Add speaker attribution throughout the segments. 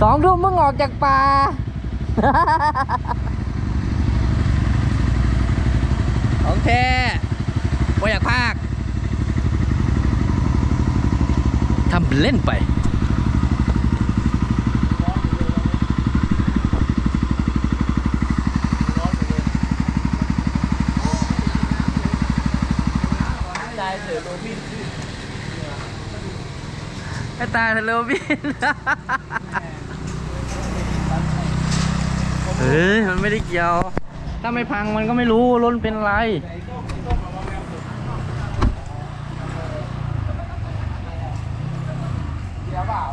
Speaker 1: สองทุ่มมึงออกจากป่า ของแท้ว่าอยากพากทำเป็นเล่นไป
Speaker 2: ตายเสือโรบิน
Speaker 1: ไอ้ตาทะเลบิน เฮ้ยมันไม่ได้เกี่ยว ถ้าไม่พังมันก็ไม่รู้รถเป็นอะไร
Speaker 2: เดี๋ยวเปล่า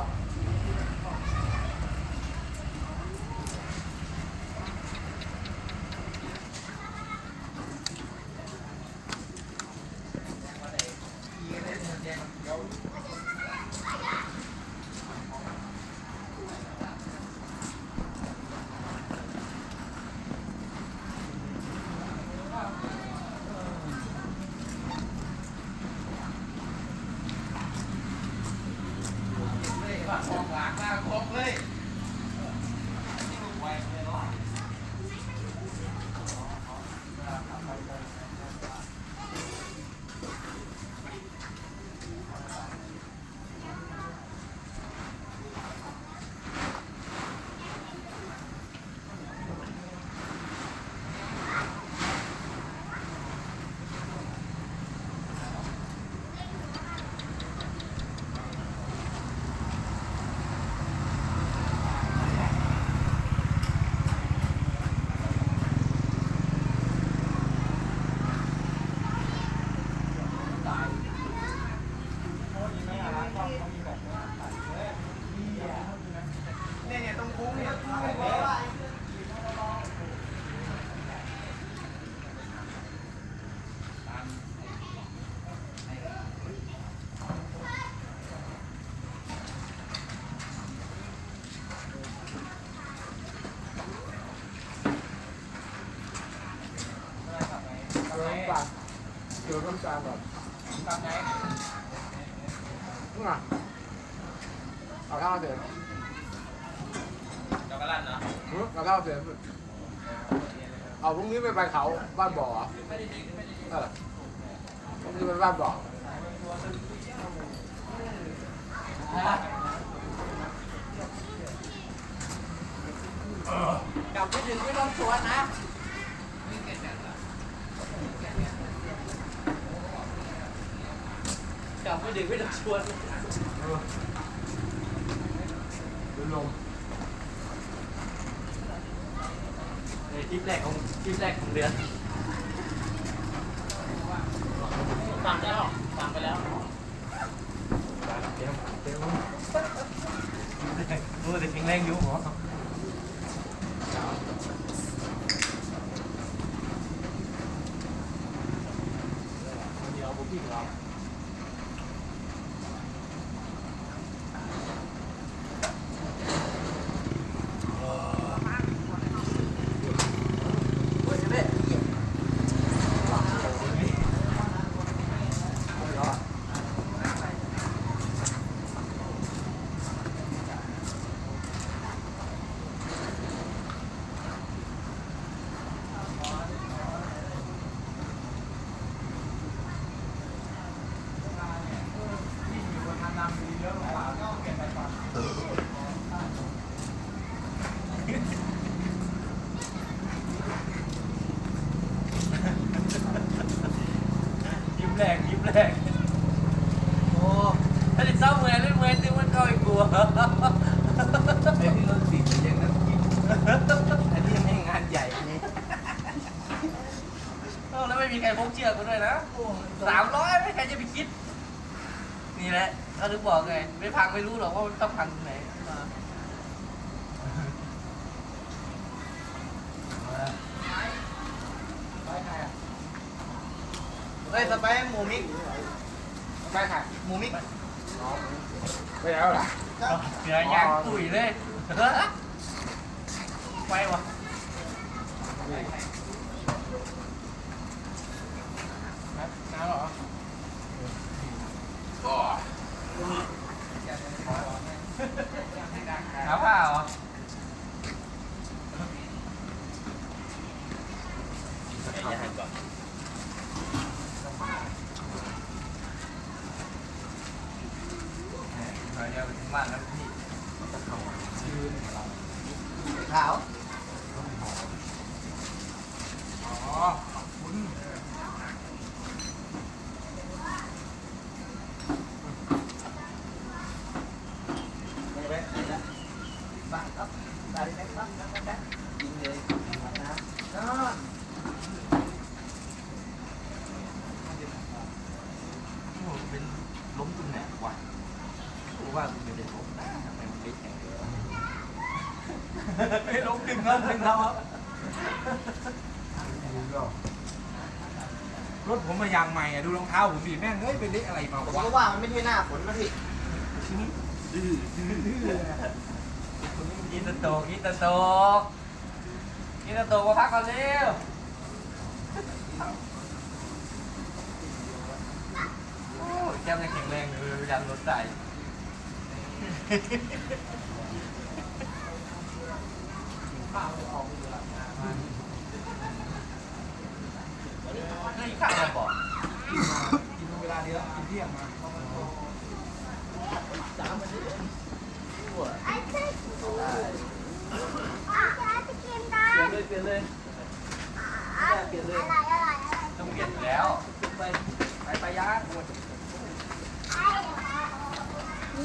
Speaker 2: ต้องการแบบตามไหนมึงอะเอาข้าวเสร็จ
Speaker 3: จักรลันเนาะ
Speaker 2: มึงเอาข้าวเสร็จเอาพรุ่งนี้ไปไปเขาบ้านบ่อเหรอเออพรุ่งนี้ไปบ้านบ่อ
Speaker 1: กลับไปถึงไม่ต้องชวนนะ กลับไปถึงไม่ต้องชวน
Speaker 2: ดูลม
Speaker 1: ในทริปแรกของทริปแรกของเดือน
Speaker 3: ฟังไปแล้วฟังไปแล้ว
Speaker 2: เต็มเต็ม
Speaker 1: รู้แต่เพลงแรงอยู่หรอ
Speaker 2: เดียวผมพี่เรา
Speaker 1: ยิ้ม แรงยิ้มแรงโอ้ถ้าติดเศร้าเมื่อยเล่นเมื่อยตึงมันเข้าอีกกลัว
Speaker 2: ไอ้ที่รถติดยังนั่นกิน
Speaker 1: ไอ้ที่ยังไม่งานใหญ่นี่เออแล้วไม่มีใครพกเชือกกูด้วยนะสามร้อยไม่ใครจะไปคิด นี่แหละก็ถึงบอกไงไม่พังไม่รู้หรอกว่ามันต้องพังตรงไหน
Speaker 2: เฮ้ยสไปหมูมิกสไปค่ะหมูมิกไปแล้วล่ะ
Speaker 1: เสือยางตุ๋ยเลยไปวะ
Speaker 2: น้ำเหรอ
Speaker 1: หาผ้าเหรอ ดี๋ยว ไปถึงบ้านแล้วพี่
Speaker 4: ขาว
Speaker 2: อ๋อขอบคุณ
Speaker 4: ไม่ได้ไหนละบ้านครับได้ไหมครับนั่นนั่นกินเลยนะนอน
Speaker 1: โอ้เป็นล้มตรงไหนวะรู้ว่ากูเป็นเด็กผมนะทำไมมันเล็กอย่างเดียว
Speaker 2: ไม่ล้มดึ งแล้วดึงแล้วครับ รถผมมายางใหม่อะดูรองเท้าผมดิแม่งเอ้ยเป็นเล็กอะไรมา
Speaker 4: ผม
Speaker 2: วะ
Speaker 4: ก็ว่ามันไม่ใช่หน้าฝนนะพี่
Speaker 2: อดื้อดื้อเลยอะ
Speaker 1: กินตะโตกินตะโตกินตะโตกมาพักก่อนเร็วโอ้ยแก้มยังแข็งแรงอยู่เลยยันรถใส่นี่ข้าวมาบอก
Speaker 2: กินเวลาเดียวกินเที่ยงมา
Speaker 4: เปลี่ยนเลยเปลี่ยนเลยเปลี่ยนเลย
Speaker 1: ต้องเปลี่ยนอยู่แล้ว
Speaker 4: ไป
Speaker 1: ไปไปยา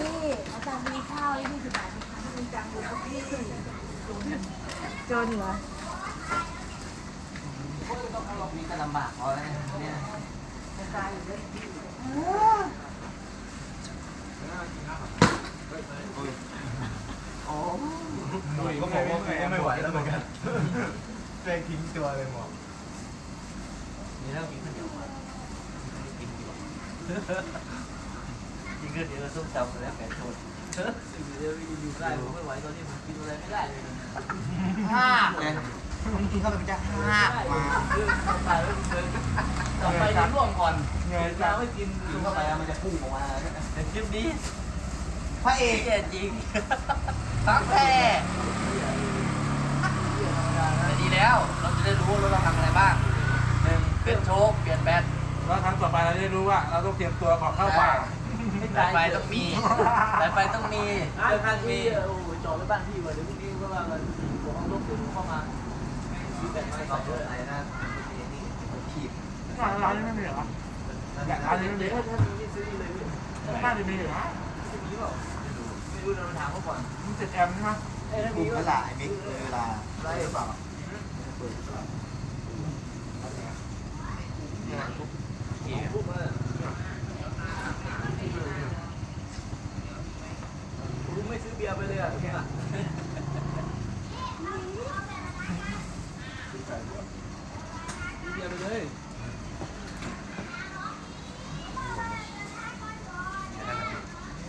Speaker 5: นี่อาจารย์มีข้าวยี่สิบบาทไหมคะมีจังเลยพี่จนเหรอ
Speaker 4: มีก็ลำบากพอแล้วเนี่ย
Speaker 5: เออ
Speaker 4: โอ้
Speaker 2: หนุ่ยก็บอกว่าไม่ไหวแล้วเหมือนกันแรงทิ้งตัวเลยหมอ
Speaker 1: นี่เรากินข้าวเหนียวมากินดีกว่า กินข้าวเหนียวส้มตำแล้วแกโชด
Speaker 4: อยู่เดี๋ยวอยู่ได้ผมไม่ไหวตอนนี้ผมกินอะไรไม่ได้เลย
Speaker 2: ห้า
Speaker 4: เลยมันกินเข้าไปมันจะห้ามาต่อไปจะร่วงก่อน
Speaker 2: เงย
Speaker 4: ถ้าไม่กินกินเข้าไปมันจะพุ่งออกมา
Speaker 1: แต่คลิปนี้
Speaker 4: พระเอก
Speaker 1: จริงฟังแพ้แต่ดีแล้ว เราจะได้รู้ว่าเราทำอะไรบ้างหนึ่งเปลี่ยนโชคเปลี่ยนแบต
Speaker 2: แล้วครั้งต่อไปเราจะรู้ว่า เราต้องเตรียมตัวก่อนเข้าป่า
Speaker 1: สายไฟต้องมีสายไฟต้องมี
Speaker 4: เรื่องการที่โอ้โหจอดไว้บ้านพี่ว่าเดี๋ยวพรุ่งนี้ก็ว่ากันผมเอารถเดี๋ยวผมเข้ามามีแบตมาสองรถไหนนะขีด
Speaker 2: ร้านนี้ไม่มีเหรออยากร้านนี้ไม่มี
Speaker 4: เดี๋ยวถ้ามีนี่ซื้อนี่เลยพี่
Speaker 2: บ้านนี้มีเหรอ
Speaker 4: ไม่มีเปล่าไม่รู้เราถามเขาก่อน
Speaker 2: มันเจ็ดแอมใช่ไหม
Speaker 4: เอ้ยถ้ามีเวลาไอ้บิ๊กเวลาได้หรือเปล่าปุ๊บเลยลุงไม่ซื้อเบียร์ไปเลยอะเนี่ย เบียร์ไปเลย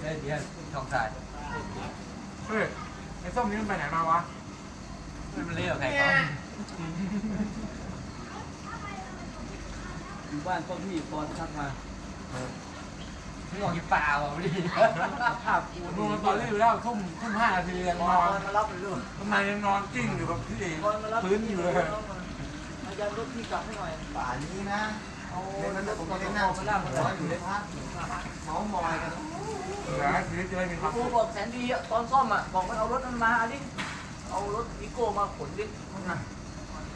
Speaker 1: ได้เดียวช่องสาย
Speaker 2: เฮ้ยไอ้ส้ม นี้มันไปไหนมาวะ
Speaker 1: มันเลี้ยวใครก่อน
Speaker 4: อยู่บ้านก็พี่ปอนทักมา
Speaker 1: มึงออกกี่ป่าวอะไม่ดี
Speaker 4: ภาพกู
Speaker 2: ดูมันตอนนี้อยู่แล้วทุ่มทุ่มห้านาทียัง
Speaker 4: ปอน
Speaker 2: อน
Speaker 4: มารับไปด้วย
Speaker 2: ทำไมยังนอนกิ้งอยู่กับพี่
Speaker 4: ปอนมารับ
Speaker 2: พื้นอยู่เลย
Speaker 4: อาจารย์รถพี่กลับให้หน่อย
Speaker 6: ป่านนี้นะ
Speaker 4: เอา
Speaker 6: เล่นนั้นผมก็
Speaker 4: เล่
Speaker 6: เล่
Speaker 4: น
Speaker 6: น
Speaker 4: ห
Speaker 6: นั่
Speaker 4: น้างมาล่ามา
Speaker 6: ร้
Speaker 4: ล่า
Speaker 6: อยอยู่ในพักเมาส์มอยกัน
Speaker 2: เหลือชีวิตจะได้มีความ
Speaker 4: กู
Speaker 2: สุข
Speaker 4: บอกแสนดีอะตอนซ่อมอะบอกมันเอารถมันมาเอาดิเอารถวิโก้มาขนดินะ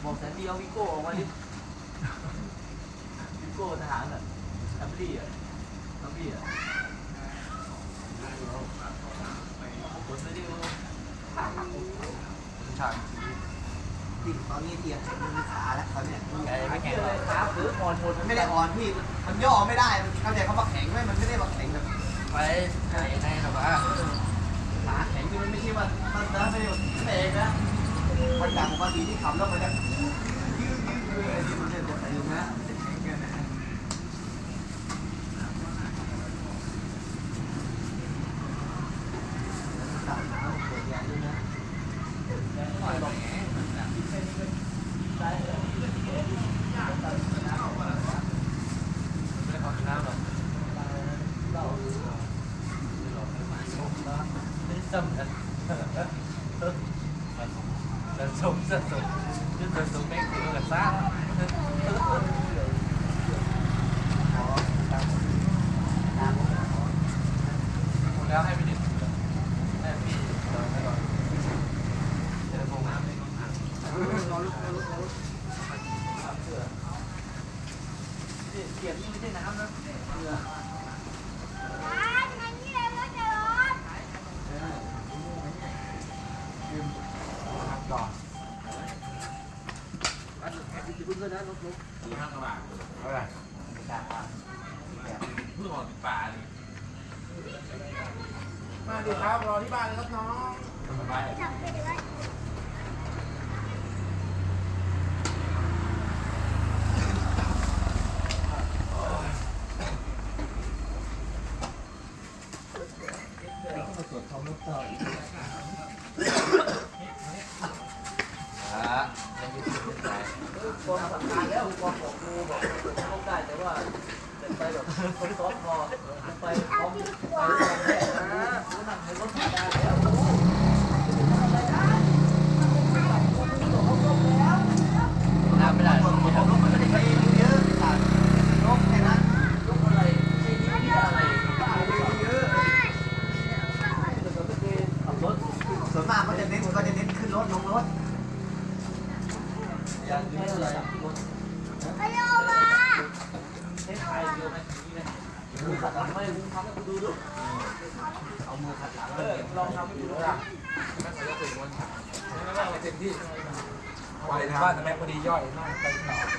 Speaker 4: บอกแสนดีเอาวิโก้ออกมาดิวิโก้ทหารอะแอมบี้อะแอมบี้อะขนไปดิ
Speaker 1: ช่าง
Speaker 6: ติดตอนนี้เทียบมือขาแล้วเขาเนี่ย
Speaker 1: ไอ้ไม่
Speaker 4: แข่
Speaker 1: แข่ง
Speaker 4: ง
Speaker 1: หร
Speaker 4: เล
Speaker 1: อยก
Speaker 4: ขาถืออ่อนหมด
Speaker 6: มันไม่ได้อ่อนพี่ มันย่อไม่ได้ มันเข้าใจเขาว่าแข็งไหมมันไม่ได้ว่าแข็งแบบ
Speaker 1: ไปไหนไหนหรอวะ
Speaker 6: ขาแข็งนี่มันไม่ใช่ว่ามันนะไม่ได้ว่เองนะมันดังบาดีที่ขับแล้วมันจะยืดยืดเลยอันนี้มัน Giật sống, giật sống Chứ giật sống đấy thì nó gần sát Hãy subscribe cho kênh Ghiền Mì Gõ Để không
Speaker 1: bỏ lỡ những video hấp dẫn กระ
Speaker 3: บาด
Speaker 2: อะไร
Speaker 6: ไม่กล้าท
Speaker 3: เพิ่งออกจากป่าเลย
Speaker 2: มาดีครับรอที่บ้านเลยครับน้อง
Speaker 3: สบาย
Speaker 1: อ่ ไป
Speaker 4: แบบคนซ้อนคอไปพร้อมไปพร้อมแค่นะรู้นั่งในรถได้แล้ว
Speaker 1: น้ำไม่ได้ำ
Speaker 6: คนของมันไม่ได้ใช้เยอะขาดรถแค่นั้น
Speaker 4: ยกอะไรที่นี่ที่อะไรบ้เย
Speaker 6: อะ
Speaker 4: รถ
Speaker 6: ส่วนมากมันจะเน้นก็จะเน้นขึ้นรถลงรถอ
Speaker 4: ยังไม่อะไรรถ
Speaker 5: ไปโยมา
Speaker 4: เทสไทยเดียวไหมนี่ไหมมึง ขัดหลังไม่มึงทำให้กูดูดู
Speaker 6: เอามือขัดหลัง
Speaker 4: เออลองทำให้ดูนะ
Speaker 2: ไม่ขอยกถึงวันฉายไม่ว่เต็มที่ไปบ้านแต่แม่พอดีย่อยมากไปต่อ